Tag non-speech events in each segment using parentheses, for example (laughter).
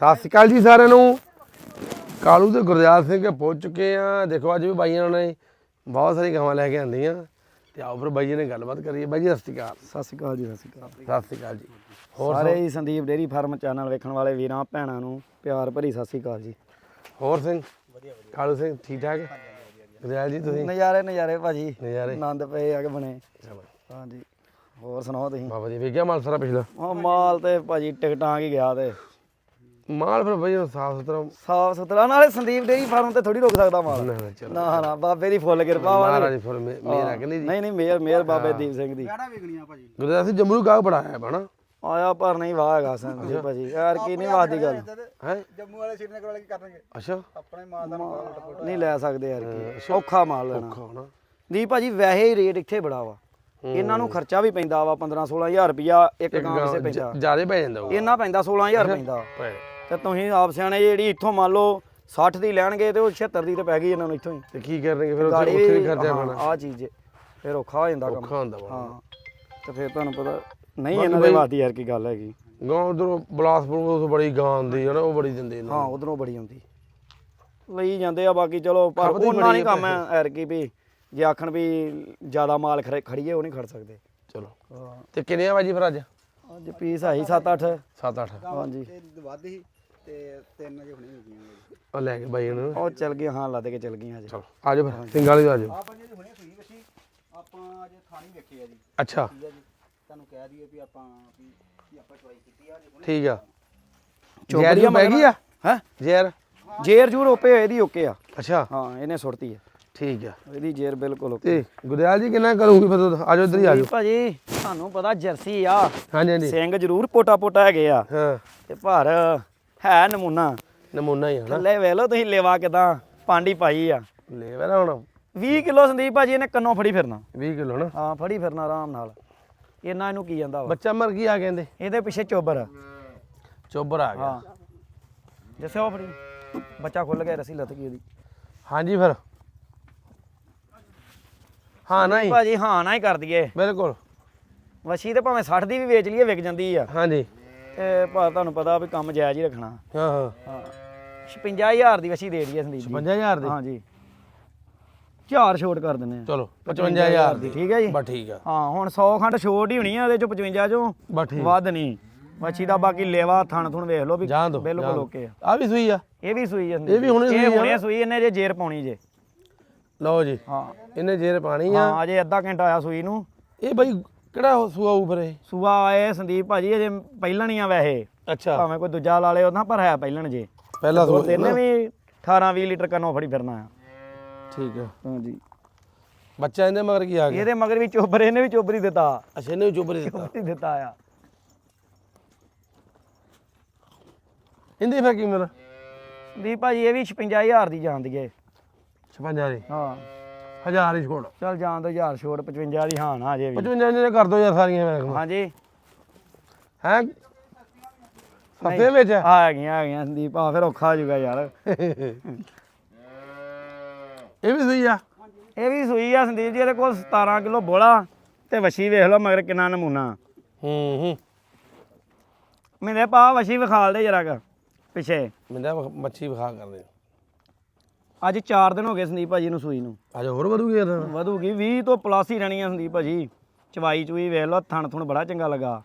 ਸਤਿ ਸ਼੍ਰੀ ਅਕਾਲ ਜੀ ਸਾਰਿਆਂ ਨੂੰ। ਕਾਲੂ ਤੇ ਗੁਰਦਿਆਲ ਸਿੰਘ ਕੇ ਪਹੁੰਚ ਚੁੱਕੇ ਆ ਦੇਖੋ ਅੱਜ ਵੀ ਬਾਈਆਂ ਨੇ ਬਹੁਤ ਸਾਰੀ ਗਾਵਾਂ ਲੈ ਕੇ ਆਂਦੀਆਂ ਤੇ ਆਓ ਫਿਰ ਬਾਈਆਂ ਨੇ ਗੱਲਬਾਤ ਕਰੀਏ। ਬਾਈ ਜੀ ਸਤਿ ਸ਼੍ਰੀ ਅਕਾਲ। ਸਤਿ ਸ਼੍ਰੀ ਅਕਾਲ ਜੀ ਸਤਿ ਸ਼੍ਰੀ ਅਕਾਲ। ਸਤਿ ਸ਼੍ਰੀ ਅਕਾਲ ਜੀ। ਹੋਰ ਸਾਰੇ ਹੀ ਸੰਦੀਪ ਡੇਰੀ ਫਾਰਮ ਚੈਨਲ ਵੇਖਣ ਵਾਲੇ ਵੀਰਾਂ ਭੈਣਾਂ ਨੂੰ ਪਿਆਰ ਭਰੀ ਸਤਿ ਸ਼੍ਰੀ ਅਕਾਲ ਜੀ। ਹੋਰ ਸਿੰਘ? ਵਧੀਆ ਵਧੀਆ ਕਾਲੂ ਸਿੰਘ ਠੀਕ ਠਾਕ? ਗੁਰਦਿਆਲ ਜੀ ਤੁਸੀਂ? ਨਜ਼ਾਰੇ ਨਜ਼ਾਰੇ ਭਾਜੀ। ਨਜ਼ਾਰੇ। ਆਨੰਦ ਪਏ ਆ ਕੇ ਬਣੇ। ਹਾਂਜੀ। ਹੋਰ ਸੁਣਾਓ ਤੁਸੀਂ? ਬਾਬਾ ਜੀ ਵੇਖਿਆ ਮਾਲ ਸਾਰਾ ਪਿਛਲਾ? ਉਹ ਮਾਲ ਤੇ ਭਾਜੀ ਟਿਕਟਾਂ ਕੀ ਗਿਆ ਤੇ। ਮਾਲ ਫਿਰ ਬਾਈ ਸਾਫ਼ ਸੁਥਰਾ ਸਾਫ਼ ਸੁਥਰਾ ਨਾਲੇ ਸੰਦੀਪ ਡੇਰੀ ਫਾਰਮ ਤੇ ਥੋੜੀ ਰੁਕ ਸਕਦਾ ਮਾਲ। ਨਾ ਨਾ ਚਲੋ। ਨਾ ਨਾ ਬਾਬੇ ਦੀ ਫੁੱਲ ਕਿਰਪਾ ਵਾ। ਮਹਾਰਾਜ ਫਿਰ ਮੇਰਾ ਕਿ ਨਹੀਂ ਜੀ। ਨਹੀਂ ਨਹੀਂ ਮੇਰ ਮੇਰ ਬਾਬੇ ਦੀਪ ਸਿੰਘ ਦੀ। ਗੁਰਦਿਆਲ ਸਿੰਘ ਜੰਮੂ ਗਾਹ ਬੜਾ ਹੈ ਬਣਾ ਆਇਆ ਪਰ ਨਹੀਂ ਵਾਹ ਹੈਗਾ ਸੰਦੀਪ ਭਾਜੀ। ਯਾਰ ਕੀ ਨਹੀਂ ਵਾਦੀ ਗੱਲ। ਹੈ? ਜੰਮੂ ਵਾਲੇ ਸ਼੍ਰੀਨਗਰ ਵਾਲੇ ਕੀ ਕਰਨਗੇ? ਅੱਛਾ। ਆਪਣੇ ਮਾਂ ਦਾ ਨਹੀਂ ਲੈ ਸਕਦੇ ਯਾਰ ਕੀ। ਔਖਾ ਮਾਲ ਲੈਣਾ। ਔਖਾ ਹੋਣਾ ਦੀ ਭਾਜੀ ਵੈਸੇ ਹੀ ਰੇਟ ਇੱਥੇ ਬੜਾ ਵਾ। ਇਹਨਾਂ ਨੂੰ ਖਰਚਾ ਵੀ ਪੈਂਦਾ ਵਾ 15 16000 ਰੁਪਿਆ ਇੱਕ ਗਾਂ ਪਿੱਛੇ ਪੈਂਦਾ। ਜ਼ਿਆਦਾ ਪੈ ਜਾਂਦਾ ਉਹ। ਇਹਨਾਂ ਪੈਂਦਾ 16000 ਪੈਂਦਾ। ਪੈ ਤੇ ਤੁਸੀਂ ਆਪ ਸਿਆਣੇ ਜਿਹੜੀ ਇੱਥੋਂ ਮੰਨ ਲਓ 60 ਦੀ ਲੈਣਗੇ ਤੇ ਉਹ 76 ਦੀ ਤੇ ਪੈ ਗਈ ਇਹਨਾਂ ਨੂੰ ਇੱਥੋਂ ਹੀ। ਤੇ ਕੀ ਕਰਨਗੇ ਫਿਰ ਉੱਥੇ ਉੱਥੇ ਵੀ ਖਰਚਾ ਪੈਣਾ। ਆ ਚੀਜ਼ ਏ। ਫਿਰ ਔਖਾ ਹੋ ਜਾਂਦਾ ਕੰਮ। ਔਖਾ ਹੁੰਦਾ ਵਾ। ਹਾਂ ਤੇ ਫਿਰ ਤੁਹਾਨੂੰ ਪਤਾ ਨਹੀਂ ਇਹਨਾਂ ਦੇ ਵਾਦੀ ਯਾਰ ਕੀ ਗੱਲ ਹੈਗੀ। ਗਾਂ ਉਧਰੋਂ ਬਲਾਸਪੁਰ ਤੋਂ ਬੜੀ ਗਾਂ ਆਉਂਦੀ ਹੈ ਨਾ ਉਹ ਬੜੀ ਦਿੰਦੇ ਨੇ ਹਾਂ ਉਧਰੋਂ ਬੜੀ ਆਉਂਦੀ। ਲਈ ਜਾਂਦੇ ਆ ਬਾਕੀ ਚਲੋ ਪਰ ਖਪਤ ਹੀ ਉਹਨਾਂ ਬੜੀ ਨਹੀਂ ਆ ਕੰਮ ਹੈ ਐਰ ਕੀ ਵੀ ਜੇ ਆਖਣ ਵੀ ਜ਼ਿਆਦਾ ਮਾਲ ਖੜੇ- ਖੜੀਏ ਉਹ ਨਹੀਂ ਖੜ ਸਕਦੇ। ਚਲੋ। ਤੇ ਕਿੰਨੇ ਆ ਬਾਜੀ ਫਿਰ ਅੱਜ? ਅੱਜ ਪੀਸ ਆਈ 7-8 7 8 ਹਾਂਜੀ। ਤੇ ਵੱਧ ਹੀ। ਤੇ ਤਿੰਨ ਜੇ ਹੁਣੇ ਹੋ ਗਈਆਂ ਆ ਲੈ ਕੇ ਬਾਈ ਨੂੰ ਉਹ ਚਲ ਗਏ ਹਾਂ ਲੱਦ ਕੇ ਚਲ ਗਈਆਂ ਅੱਜ। ਚਲੋ ਆ ਜਾਓ ਫਿਰ ਸਿੰਗਾਂ ਵਾਲੀ ਆ ਜਾਓ। ਆਪਾਂ ਜੀ ਹੁਣੇ ਸੂਈ ਵਸੀ ਆਪਾਂ ਅੱਜ ਥਾਣੀ ਵੇਖੇ ਆ ਜੀ। ਅੱਛਾ। ਠੀਕ ਆ ਜੀ। ਤੁਹਾਨੂੰ ਕਹਿ ਦਈਏ ਵੀ ਆਪਾਂ ਵੀ ਵੀ ਆਪਾਂ ਚੁਆਈ ਕੀਤੀ ਆ ਜੀ ਹੁਣੇ ਠੀਕ ਆ। ਚੋਬੜੀ ਜੈਰ ਪੈ ਗਈ ਆ? ਹੈ? ਜੈਰ ਜੇਰ ਜੂਰ ਓਪੇ ਹੋਏ ਦੀ ਓਕੇ ਆ। ਅੱਛਾ। ਹਾਂ ਇਹਨੇ ਸੁੱਟਤੀ ਠੀਕ ਆ। ਇਹਦੀ ਜੇਰ ਬਿਲਕੁਲ ਓਕੇ ਤੇ ਗੁਰਦਿਆਲ ਜੀ ਕਿੰਨਾ ਕਰੂਗੀ ਫਿਰ? ਆ ਜਾਓ ਇੱਧਰ ਹੀ ਆ ਜਾਓ। ਭਾਜੀ ਤੁਹਾਨੂੰ ਪਤਾ ਜਰਸੀ ਆ। ਹਾਂਜੀ ਹਾਂਜੀ। ਸਿੰਘ ਜ਼ਰੂਰ ਪੋਟਾ ਪੋਟਾ ਹੈਗੇ ਆ। ਹਾਂ। ਤੇ ਪਰ ਹੈ ਨਮੂਨਾ। ਨਮੂਨਾ ਹੀ ਆ ਨਾ। ਥੱਲੇ ਵੇਖ ਲਓ ਤੁਸੀਂ ਲੇਵਾ ਕਿਦਾਂ ਪਾਂਡੀ ਪਾਈ ਆ। ਲੈ ਵੇ ਨਾ ਹੁਣ। 20 ਕਿਲੋ ਸੰਦੀਪ ਭਾਜੀ ਇਹਨੇ ਕੰਨੋਂ ਫੜੀ ਫਿਰਨਾ। 20 ਕਿਲੋ ਨਾ। ਹਾਂ ਫੜੀ ਫਿਰਨਾ ਆਰਾਮ ਨਾਲ। ਇਹਨਾਂ ਇਹਨੂੰ ਕੀ ਜਾਂਦਾ ਵਾ? ਬੱਚਾ ਮਰ ਕੀ ਆ ਕਹਿੰਦੇ। ਇਹਦੇ ਪਿੱਛੇ ਚੋਬਰ ਆ। ਚੋਬਰ ਆ ਗਿਆ। ਹਾਂ। ਜਿਸੇ ਉਹ ਫੜੀ ਬੱਚਾ ਖੁੱਲ ਗਿਆ ਰਸੀ ਲੱਤ ਗਈ ਉਹਦੀ। ਹਾਂਜੀ ਫਿਰ। ਹਾਂ ਨਹੀਂ। ਭਾਜੀ ਹਾਂ ਨਾ ਹੀ ਕਰ ਦਈਏ। ਬਿਲਕੁਲ। ਵਸ਼ੀ ਤੇ ਭਾਵੇਂ 60 ਦੀ ਵੀ ਵੇਚ ਲਈਏ ਵਿਕ ਜਾਂਦੀ ਆ। ਹਾਂਜੀ। ਤੇ ਪਰ ਤੁਹਾਨੂੰ ਪਤਾ ਵੀ ਕੰਮ ਜਾਇਜ਼ ਹੀ ਰੱਖਣਾ। ਹਾਂ ਹਾਂ। ਹਾਂ। 55000 ਦੀ ਵਸ਼ੀ ਦੇ ਦਈਏ ਸੰਦੀਪ ਜੀ। 55000 ਦੀ? ਹਾਂਜੀ। ਚਾਰ ਛੋਟ ਕਰ ਦਿੰਦੇ ਆ। ਚਲੋ 55000 ਦੀ ਠੀਕ ਹੈ ਜੀ? ਬਸ ਠੀਕ ਆ। ਹਾਂ ਹੁਣ 100 ਖੰਡ ਛੋਟ ਹੀ ਹੋਣੀ ਆ ਇਹਦੇ ਚੋਂ 55 ਚੋਂ ਬਸ ਠੀਕ। ਵੱਧ ਨਹੀਂ। ਵਸ਼ੀ ਦਾ ਬਾਕੀ ਲੇਵਾ ਥਣ ਥੁਣ ਵੇਖ ਲਓ ਵੀ ਜਾਣ ਬਿਲਕੁਲ ਓਕੇ ਆ। ਆ ਵੀ ਸੂਈ ਆ? ਇਹ ਵੀ ਸੂਈ ਆ ਇਹ ਵੀ ਹੁਣੇ ਸੂਈ ਇਹ ਆ ਹੁਣੇ ਸੂਈ ਇਹਨੇ ਜੇ ਜੇਰ ਪਾਉਣੀ ਜੇ। ਲਓ ਜੀ। ਹਾਂ। ਇਹਨੇ ਜੇਰ ਪਾਣੀ ਆ। ਹਾਂ ਅਜੇ ਅੱਧਾ ਘੰਟਾ ਆਇਆ ਸੂਈ ਨੂੰ। ਇਹ ਬਾਈ ਕਿਹੜਾ ਉਹ ਸੂਆ ਇਹ? ਸੂਆ ਆਏ ਸੰਦੀਪ ਭਾਜੀ ਅਜੇ ਪਹਿਲਣ ਹੀ ਆ ਵੈਸੇ। ਅੱਛਾ। ਭਾਵੇਂ ਕੋਈ ਦੂਜਾ ਲਾ ਲੇ ਉਹਨਾਂ ਪਰ ਹੈ ਪਹਿਲਣ ਜੇ। ਪਹਿਲਾ ਦੋ ਸੂਆ ਤਿੰਨ ਵੀ 18 20 ਲੀਟਰ ਕੰਨੋਂ ਫੜੀ ਫਿਰਨਾ ਆ। ਠੀਕ ਆ। ਹਾਂਜੀ। ਬੱਚਾ ਇਹਦੇ ਮਗਰ ਕੀ ਆ ਗਿਆ? ਇਹਦੇ ਮਗਰ ਵੀ ਚੋਬਰ ਇਹਨੇ ਵੀ ਚੋਬਰ ਹੀ ਦਿੱਤਾ। ਅੱਛਾ ਇਹਨੇ ਵੀ ਚੁੱਪ ਦਿੱਤਾ। ਚੋਬਰ ਹੀ ਦਿੱਤਾ ਆ। ਇਹਦੀ ਫਿਰ ਕੀ ਮੇਰਾ ਸੰਦੀਪ ਭਾਜੀ ਇਹ ਵੀ 55000 ਦੀ ਜਾਂਦੀ ਏ। 56 ਦੀ। ਹਾਂ। ਹਜ਼ਾਰ ਹੀ ਛੋੜ। ਚੱਲ ਜਾਣ ਦੋ 1000 ਛੋਟ 55 ਦੀ ਹਾਂ ਨਾ ਅਜੇ ਵੀ। 55 ਨੇ ਕਰ ਦੋ ਯਾਰ ਸਾਰੀਆਂ ਮੈਂ ਹਾਂਜੀ। ਹੈ? ਸਸਤੇ ਵਿੱਚ ਆ। ਹੈਗੀਆਂ ਹੈਗੀਆਂ ਸੰਦੀਪ ਆ ਫਿਰ ਔਖਾ ਹੋ ਜਾਊਗਾ ਯਾਰ। (laughs) ਇਹ ਵੀ ਸਹੀ ਆ। ਇਹ ਵੀ ਸੂਈ ਆ ਸੰਦੀਪ ਜੀ ਇਹਦੇ ਕੋਲ 17 ਕਿਲੋ ਬੋਲਾ ਤੇ ਵਸ਼ੀ ਵੇਖ ਲਓ ਮਗਰ ਕਿੰਨਾ ਨਮੂਨਾ। ਹੂੰ ਹੂੰ ਮੇਰੇ ਪਾ ਵਸ਼ੀ ਵਿਖਾਲ ਦੇ ਜਰਾ ਕ ਪਿੱਛੇ। ਮਿੰਦਾ ਮੱਛੀ ਵਿਖਾ ਕਰਦੇ ਅੱਜ 4 ਦਿਨ ਹੋ ਗਏ ਸੰਦੀਪ ਭਾਜੀ ਨੂੰ ਸੂਈ ਨੂੰ। ਅੱਜ ਹੋਰ ਵਧੂਗੀ ਯਾਰ ਵਧੂਗੀ 20 ਤੋਂ ਪਲੱਸ ਹੀ ਰਹਿਣੀ ਆ ਸੰਦੀਪ ਭਾਜੀ। ਚਵਾਈ ਚੂਈ ਵੇਖ ਲਓ ਥਣ ਥੁਣ ਬੜਾ ਚੰਗਾ ਲੱਗਾ।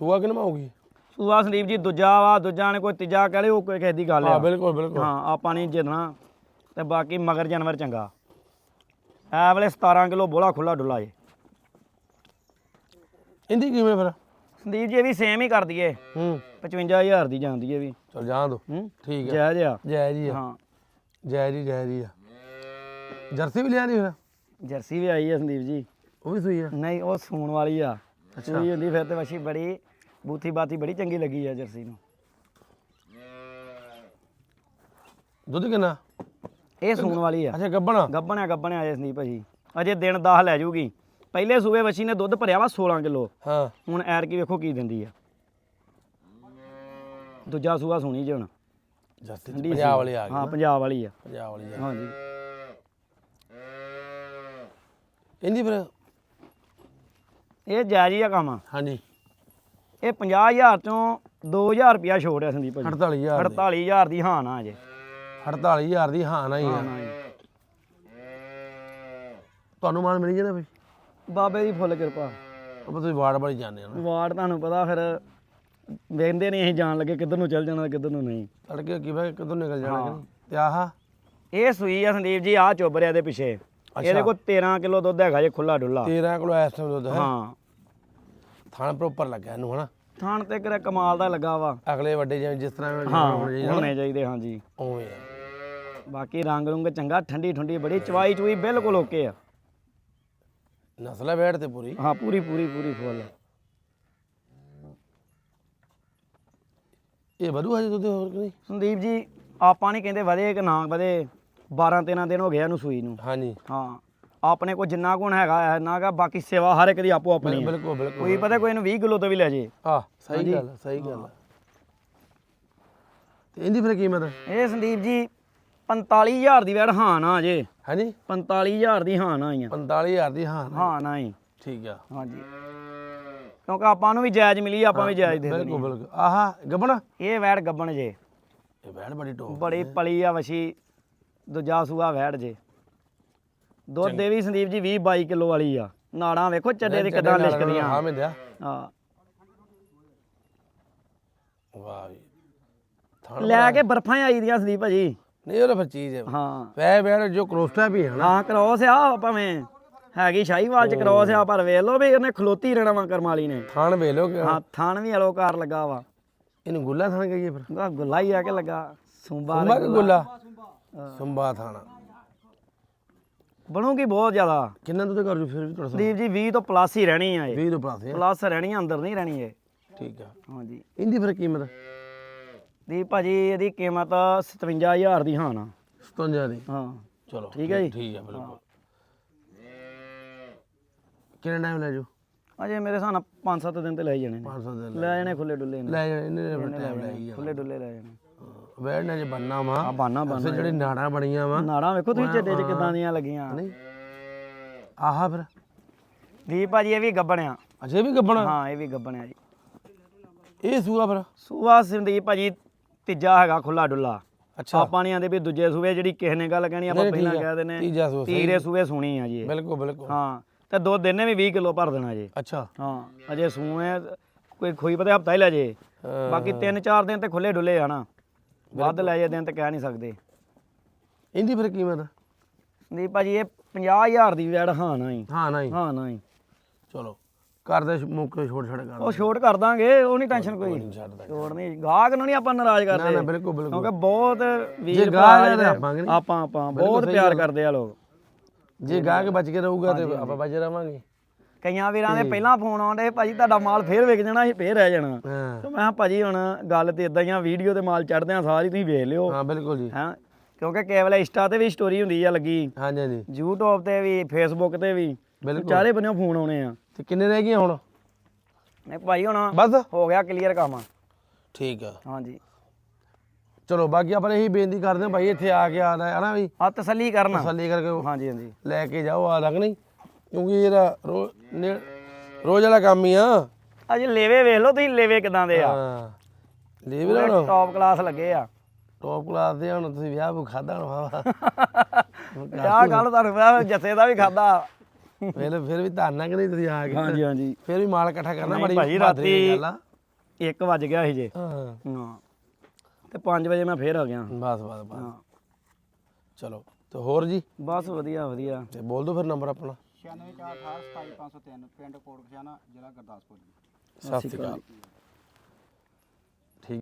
ਸੂਆ ਕਿਨਮਾ ਹੋਊਗੀ? ਸੂਆ ਸੰਦੀਪ ਜੀ ਦੂਜਾ ਵਾ ਦੂਜਾ ਨੇ ਕੋਈ ਤੀਜਾ ਕਹ ਲੇ ਉਹ ਕੋਈ ਕਿਸੇ ਦੀ ਗੱਲ ਹਾਂ ਆ ਬਿਲਕੁਲ ਬਿਲਕੁਲ। ਹਾਂ ਆਪਾਂ ਨਹੀਂ ਜਿੱਦਣਾ ਤੇ ਬਾਕੀ ਮਗਰ ਜਾਨਵਰ ਚੰਗਾ। ਐ ਵੇਲੇ 17 ਕਿਲੋ ਬੋਲਾ ਖੁੱਲਾ ਡੁੱਲਾ ਜੇ। ਇਹਦੀ ਕਿਵੇਂ ਫਿਰ? ਸੰਦੀਪ ਜੀ ਇਹ ਵੀ ਸੇਮ ਹੀ ਕਰ ਦਈਏ ਹੂੰ। 55000 ਦੀ ਜਾਂਦੀ ਹੈ ਵੀ। ਚਲ ਜਾਣ ਦੋ। ਹੂੰ। ਠੀਕ ਹੈ ਜੈ ਜੈ ਜੀ ਆ। ਹਾਂ। ਜੈ ਜੀ ਜੈ ਜੀ ਆ। ਜਰਸੀ ਵੀ ਲਿਆਂਦੀ ਫਿਰ ਜਰਸੀ ਵੀ ਆਈ ਹੈ ਸੰਦੀਪ ਜੀ। ਉਹ ਵੀ ਸੂਈ ਆ? ਨਹੀਂ ਉਹ ਸੂਣ ਵਾਲੀ ਆ। ਸੂਈ ਹੁੰਦੀ ਫਿਰ ਤੇ ਵਸ਼ੀ ਬੜੀ ਬੂਥੀ ਬਾਤੀ ਬੜੀ ਚੰਗੀ ਲੱਗੀ ਆ ਜਰਸੀ ਨੂੰ। ਦੁੱਧ ਕਿੰਨਾ? ਇਹ ਸੂਣ ਵਾਲੀ ਆ। ਅੱਛਾ ਗੱਬਣਾ? ਗੱਬਣਿਆ ਗੱਬਣਿਆ ਆਏ ਸੰਦੀਪ ਭਾਜੀ। ਅਜੇ ਦਿਨ 10 ਲੈ ਜੂਗੀ। ਪਹਿਲੇ ਸੂਬੇ ਵਸ਼ੀ ਨੇ ਦੁੱਧ ਭਰਿਆ ਵਾ 16 ਕਿਲੋ। ਹਾਂ। ਹੁਣ ਐਰ ਕੀ ਵੇਖੋ ਕੀ ਦਿੰਦੀ ਆ। ਦੂਜਾ ਸੂਆ ਸੋਣੀ ਜੇ ਹੁਣ। ਜਰਸੀ ਠੰਡੀ ਪੰਜਾਬ ਸੀ। ਵਾਲੀ ਆ ਗਈ ਹਾਂ ਪੰਜਾਬ ਵਾਲੀ ਆ। ਪੰਜਾਬ ਵਾਲੀ ਆ ਹਾਂਜੀ। ਇਹਦੀ ਫਿਰ? ਇਹ ਜਾਇਜ਼ ਹੀ ਆ ਕੰਮ। ਹਾਂਜੀ। ਇਹ 50000 ਚੋਂ 2000 ਰੁਪਿਆ ਛੋੜ ਆ ਸੰਦੀਪ ਭਾਜੀ। 48000 ਦੀ। 48000 ਦੀ ਹਾਂ ਨਾ ਅਜੇ। 48000 ਦੀ ਹਾਂ ਨਾ ਹੀ ਆ ਨਾ ਜੀ। ਤੁਹਾਨੂੰ ਮਾਲ ਮਿਲ ਜਾਣਾ ਬਈ ਬਾਬੇ ਦੀ ਫੁੱਲ ਕਿਰਪਾ। ਉਹ ਤੁਸੀਂ ਵਾਰਡ ਵਾਲੀ ਜਾਂਦੇ ਹੋ ਨਾ। ਵਾਰਡ ਤੁਹਾਨੂੰ ਪਤਾ ਫਿਰ ਵੇਂਦੇ ਨਹੀਂ ਅਸੀਂ ਜਾਣ ਲੱਗੇ ਕਿੱਧਰ ਨੂੰ ਚੱਲ ਜਾਣਾ ਕਿੱਧਰ ਨੂੰ ਨਹੀਂ। ਤੜਕੇ ਕੀ ਬਈ ਕਦੋਂ ਨਿਕਲ ਜਾਣਾ ਕਿ ਨਹੀਂ? ਤੇ ਆਹ? ਇਹ ਸੂਈ ਆ ਸੰਦੀਪ ਜੀ ਆ ਚੁੱਬ ਰਿਆ ਦੇ ਪਿੱਛੇ। ਇਹਦੇ ਕੋਲ 13 ਕਿਲੋ ਦੁੱਧ ਹੈਗਾ ਜੇ ਖੁੱਲਾ ਡੁੱਲਾ 13 ਕਿਲੋ ਇਸ ਟਾਈਮ ਦੁੱਧ ਹੈ। ਹਾਂ। ਥਾਣ ਪ੍ਰੋਪਰ ਲੱਗਾ ਇਹਨੂੰ ਹਨਾ? ਥਾਣ ਤੇ ਕਿਹੜਾ ਕਮਾਲ ਦਾ ਲੱਗਾ ਵਾ। ਅਗਲੇ ਵੱਡੇ ਜਿਵੇਂ ਜਿਸ ਤਰ੍ਹਾਂ ਹਾਂ ਹੋਣੇ ਚਾਹੀਦੇ ਹੋਣੇ ਚਾਹੀਦੇ ਹਾਂ ਜੀ ਉਵੇਂ ਆ। ਬਾਕੀ ਰੰਗ ਰੁੰਗ ਚੰਗਾ ਠੰਡੀ ਠੰਡੀ ਬੜੀ ਚਵਾਈ ਚੁਈ ਬਿਲਕੁਲ ਓਕੇ ਆ। ਨਸਲ ਹੈ ਬੈਠ ਤੇ ਪੂਰੀ। ਹਾਂ ਪੂਰੀ ਪੂਰੀ ਪੂਰੀ ਫੁੱਲ ਇਹ ਵਧੂ ਹਜੇ ਦੁੱਧ ਹੋਰ ਕਿ ਨਹੀਂ? ਸੰਦੀਪ ਜੀ ਆਪਾਂ ਨਹੀਂ ਕਹਿੰਦੇ ਵਧੇ ਕਿ ਨਾ ਵਧੇ 12 13 ਦਿਨ ਹੋ ਗਏ ਇਹਨੂੰ ਸੂਈ ਨੂੰ। ਹਾਂਜੀ। ਹਾਂ ਆਪਣੇ ਕੋਲ ਜਿੰਨਾ ਗੁਣ ਹੈਗਾ ਹੈ ਨਾ ਬਾਕੀ ਸੇਵਾ ਹਰ ਇੱਕ ਦੀ ਆਪੋ ਆਪਣੀ ਹੈ। ਬਿਲਕੁਲ ਬਿਲਕੁਲ ਕੋਈ ਪਤਾ ਕੋਈ ਇਹਨੂੰ 20 ਕਿਲੋ ਤੋਂ ਵੀ ਲੈ ਜੇ। ਆ ਸਹੀ ਗੱਲ ਆ, ਸਹੀ ਗੱਲ ਆ। ਤੇ ਇਹਦੀ ਫਿਰ ਕੀਮਤ? ਇਹ ਸੰਦੀਪ ਜੀ 45000 ਦੀ ਵੈੜ ਹਾਂ ਨਾ ਜੇ। ਹਾਂਜੀ। 45000 ਦੀ ਹਾਂ ਨਾ ਆਈਆਂ। 45000 ਦੀ ਹਾਂ ਨਾ। ਹਾਂ ਨਾ ਹੀ ਠੀਕ ਆ। ਹਾਂਜੀ। ਕਿਉਂਕਿ ਆਪਾਂ ਨੂੰ ਵੀ ਜਾਇਜ਼ ਮਿਲੀ ਆਪਾਂ ਵੀ ਜਾਇਜ਼ ਦੇ ਦੇਣੀ। ਬਿਲਕੁਲ। ਬਿਲਕੁਲ ਆਹਾ ਗੱਬਣਾ? ਇਹ ਵੈੜ ਗੱਬਣ ਜੇ। ਇਹ ਬੈਠ ਬੜੀ ਟੋਪ ਬੜੀ ਪਲੀ ਆ ਵਸ਼ੀ ਦੂਜਾ ਸੂਆ ਵੈੜ ਜੇ। ਦੁੱਧ ਦੇ ਵੀ ਸੰਦੀਪ ਜੀ 20 22 ਕਿਲੋ ਵਾਲੀ ਆ। ਨਾੜਾਂ ਵੇਖੋ ਚੱਡੇ ਦੇ ਕਿਦਾਂ ਲਿਸ਼ਕਦੀਆਂ। ਹਾਂ ਮੈਂ ਦਿਆ ਹਾਂ। ਵਾਹ ਵੀ ਥਾਣ ਲੈ ਕੇ ਬਰਫਾਂ ਆਈ ਦੀਆਂ ਸੰਦੀਪ ਭਾਜੀ। ਨਹੀਂ ਉਹ ਤਾਂ ਫਿਰ ਚੀਜ਼ ਹੈ। ਹਾਂ। ਵੈ ਬੈਠ ਜੋ ਕਰੋਸਟਾ ਵੀ ਹੈ ਨਾ। ਹਾਂ ਕ੍ਰੋਸ ਆ ਭਾਵੇਂ। ਹੈਗੀ ਸ਼ਾਹੀਵਾਲ ਚ ਕ੍ਰੋਸ ਆ ਪਰ ਵੇਖ ਲਓ ਵੀ ਉਹਨੇ ਖਲੋਤੀ ਰਹਿਣਾ ਵਾ ਕਰਮਾਲੀ ਨੇ। ਥਾਣ ਵੇ ਲੋ ਕਿ ਹਾਂ ਥਣ ਵੀ ਅਲੋਕਾਰ ਲੱਗਾ ਵਾ। ਇਹਨੂੰ ਗੁੱਲਾ ਥਾਣ ਕਹੀਏ ਫਿਰ? ਉਹਦਾ ਗੁੱਲਾ ਹੀ ਆ ਕੇ ਲੱਗਾ? ਸੁੰਬਾ ਸੁੰਬਾ ਕਿ ਗੁੱਲਾ? ਸੁੰਬਾ ਥਾਣਾ। ਬਣੂਗੀ ਬਹੁਤ ਜ਼ਿਆਦਾ। ਕਿੰਨਾ ਦੁੱਧ ਕਰ ਜੂ ਫਿਰ ਵੀ ਥੋੜਾ ਸੰਦੀਪ ਜੀ 20 ਤੋਂ ਪਲੱਸ ਹੀ ਰਹਿਣੀ ਆ ਇਹ। 20 ਤੋਂ ਪਲਾਸ ਹੈ ਪਲੱਸ ਰਹਿਣੀ ਆ, ਅੰਦਰ ਨਹੀਂ ਰਹਿਣੀ ਇਹ। ਠੀਕ ਆ। ਹਾਂਜੀ। ਇਹਦੀ ਫਿਰ ਕੀਮਤ? ਦੀਪ ਭਾਜੀ ਇਹਦੀ ਕੀਮਤ 57000 ਦੀ ਹਾਂ ਨਾ 57 ਦੀ। ਹਾਂ। ਚਲੋ ਠੀਕ ਹੈ ਜੀ। ਠੀਕ ਆ ਬਿਲਕੁਲ। ਕਿੰਨਾ ਟਾਈਮ ਲੈ ਜੂ ਅਜੇ ਮੇਰੇ ਹਿਸਾਬ ਨਾਲ 5-7 ਦਿਨ ਤੇ ਲੈ ਹੀ ਜਾਣੇ ਨੇ। 500 ਦਿਨ ਲੈ ਜਾਣੇ। ਖੁੱਲੇ ਡੁੱਲੇ ਨੇ। ਲੈ ਜਾਣੇ ਇਹਨੇ ਟਾਈਮ ਲੈ ਗਈ ਖੁੱਲੇ ਡੁੱਲੇ ਲੈ ਜਾਣੇ। ਵੈੜ ਨੇ ਜੇ ਬੰਨਾ ਵਾ। ਆ ਬਾਨਾ ਬਾਨਾ ਜਿਹੜੀ ਨਾੜਾਂ ਬਣੀਆਂ ਵਾ। ਨਾੜਾਂ ਵੇਖੋ ਤੁਸੀਂ ਚੱਡੇ ਚ ਕਿਦਾਂ ਦੀਆਂ ਲੱਗੀਆਂ। ਨਹੀਂ। ਆਹਾ ਫਿਰ। ਦੀਪ ਭਾਜੀ ਇਹ ਵੀ ਗੱਬਣਿਆ ਅਜੇ ਵੀ ਗੱਬਣਾ ਹਾਂ ਇਹ ਵੀ ਗੱਬਣਿਆ ਜੀ। ਇਹ ਸੂਆ ਫਿਰ? ਸੂਆ ਸੰਦੀਪ ਭਾਜੀ ਤੀਜਾ ਹੈਗਾ ਖੁੱਲਾ ਡੁੱਲਾ। ਅੱਛਾ। ਆਪਾਂ ਨਹੀਂ ਆਂਦੇ ਵੀ ਦੂਜੇ ਸੂਏ ਜਿਹੜੀ ਕਿਸੇ ਨੇ ਗੱਲ ਕਹਿਣੀ ਆਪਾਂ ਪਹਿਲਾਂ। ਕਹਿ ਦਿੰਦੇ ਤੀਜਾ ਸਹੀ। ਤੀਰੇ ਸੂਏ ਸੁਣੀ ਆ ਜੀ। ਬਿਲਕੁਲ ਬਿਲਕੁਲ। ਹਾਂ। ਤੇ ਦੋ ਦਿਨ ਨੇ ਵੀ 20 ਕਿਲੋ ਭਰ ਦੇਣਾ ਜੀ। ਅੱਛਾ। ਹਾਂ ਅਜੇ ਸੂਏ ਕੋਈ ਖੋਈ ਪਤਾ ਹਫਤਾ ਹੀ ਲੈ ਜੇ। ਬਾਕੀ 3-4 ਦਿਨ ਤੇ ਖੁੱਲੇ ਡੁੱਲੇ ਆ ਨਾ। ਵੱਧ ਲੈ ਜੇ ਦਿਨ ਤੇ ਕਹਿ ਨਹੀਂ ਸਕਦੇ। ਇਹਦੀ ਫਿਰ ਕੀਮਤ? ਸੰਦੀਪ ਭਾਜੀ ਇਹ 50000 ਦੀ ਵੈੜ ਹਾਂ ਨਾ ਹੀ ਹਾਂ ਨਹੀਂ। ਹਾਂ ਨਾ ਹੀ ਚਲੋ ਕਰਦੇ ਮੌਕੇ ਛੋੜ ਛੜ ਕਰ ਉਹ ਛੋਟ ਕਰ ਦਾਂਗੇ ਉਹ ਨਹੀਂ ਟੈਨਸ਼ਨ ਕੋਈ। ਛੋੜ ਨਹੀਂ ਗਾਹਕ ਨੂੰ ਨਹੀਂ ਆਪਾਂ ਨਾਰਾਜ਼ ਨਾ ਕਰਦੇ। ਨਾ ਬਿਲਕੁਲ ਬਿਲਕੁਲ। ਕਿਉਂਕਿ ਬਹੁਤ ਵੀਰ? ਆਪਾਂ ਆਪਾਂ ਬਹੁਤ ਪਿਆਰ ਕਰਦੇ ਆ ਲੋਕ। ਜੇ ਗਾਹ ਕੇ ਬਚ ਕੇ ਰਹੂਗਾ ਤੇ ਆਪਾਂ ਬਚ ਰਵਾਂਗੇ। ਕਈਆਂ ਵੀਰਾਂ ਦੇ ਪਹਿਲਾਂ ਫੋਨ ਆਉਂਦੇ ਭਾਜੀ ਤੁਹਾਡਾ ਮਾਲ ਫੇਰ ਵਿਕ ਜਾਣਾ ਸੀ ਫੇਰ ਰਹਿ ਜਾਣਾ। ਤੇ ਮੈਂ ਭਾਜੀ ਹੁਣ ਗੱਲ ਤੇ ਇਦਾਂ ਹੀ ਆ ਵੀਡੀਓ ਤੇ ਮਾਲ ਚੜਦੇ ਆ ਸਾਰੀ ਤੁਸੀਂ ਵੇਖ ਲਿਓ। ਹਾਂ ਬਿਲਕੁਲ ਜੀ। ਹੈਂ? ਕਿਉਂਕਿ ਕੇਵਲ ਇੰਸਟਾ ਤੇ ਵੀ ਸਟੋਰੀ ਹੁੰਦੀ ਆ ਲੱਗੀ। ਹਾਂਜੀ ਹਾਂਜੀ। YouTube ਤੇ ਵੀ Facebook ਤੇ ਵੀ। ਬਿਲਕੁਲ। ਚਾਰੇ ਬੰਨਿਓ ਫੋਨ ਆਉਣੇ ਆ। ਤੇ ਕਿੰਨੇ ਰਹਿ ਗਈਆਂ ਹੁਣ? ਨਹੀਂ ਭਾਈ ਹੁਣ ਬਸ। ਹੋ ਗਿਆ ਕਲੀਅਰ ਕੰਮ। ਠੀਕ ਆ। ਹਾਂਜੀ। ਚਲੋ ਬਾਕੀ ਆਪਾਂ ਇਹੀ ਬੇਨਤੀ ਕਰਦੇ ਹਾਂ ਭਾਈ ਇੱਥੇ ਆ ਕੇ ਆਦਾ ਹੈ ਨਾ ਵੀ ਆ ਤਸੱਲੀ ਕਰਨਾ। ਤਸੱਲੀ ਕਰਕੇ ਹਾਂਜੀ ਹਾਂਜੀ। ਲੈ ਕੇ ਜਾਓ ਆ ਲੱਗ ਨਹੀਂ? ਕਿਉਂਕਿ ਇਹਦਾ ਰੋਜ਼ ਵਾਲਾ ਕੰਮ ਹੀ ਆ। ਅਜੇ ਲੇਵੇ ਵੇਖ ਲਓ ਤੁਸੀਂ ਲੇਵੇ ਕਿਦਾਂ ਦੇ ਆ। ਹਾਂ। ਲੈ ਵੀ ਲਓ ਟੌਪ ਕਲਾਸ ਲੱਗੇ ਆ। ਟੌਪ ਕਲਾਸ ਦੇ ਹੁਣ ਤੁਸੀਂ ਵਿਆਹ ਉਹ ਖਾਦਾ ਹੁਣ ਆਹ ਗੱਲ ਤੁਹਾਨੂੰ ਪਤਾ ਜੱਸੇ ਦਾ ਵੀ ਖਾਦਾ ਫਿਰ ਫਿਰ ਵੀ ਧਾਨਾ ਕਿ ਨਹੀਂ ਤੁਸੀਂ ਆ ਕੇ? ਹਾਂਜੀ ਹਾਂਜੀ। ਫਿਰ ਵੀ ਮਾਲ ਇਕੱਠਾ ਕਰਨਾ ਬੜੀ ਭਾਈ, ਰਾਤੀ- ਗੱਲ ਆ। 1 ਵਜ ਗਿਆ ਸੀ ਜੇ। ਹਾਂ। ਹਾਂ। ਤੇ 5 ਵਜੇ ਮੈਂ ਫੇਰ ਆ ਗਿਆ। ਬਸ ਬਸ ਬਸ। ਹਾਂ। ਚਲੋ ਤੇ ਹੋਰ ਜੀ? ਬਸ ਵਧੀਆ ਵਧੀਆ। ਤੇ ਬੋਲ ਦਿਓ ਫਿਰ ਨੰਬਰ ਆਪਣਾ। 96428 27503 ਪਿੰਡ ਕੋਟਖਿਆਣਾ ਜ਼ਿਲ੍ਹਾ ਗੁਰਦਾਸਪੁਰ। ਜੀ ਸਤਿ ਸ਼੍ਰੀ ਅਕਾਲ।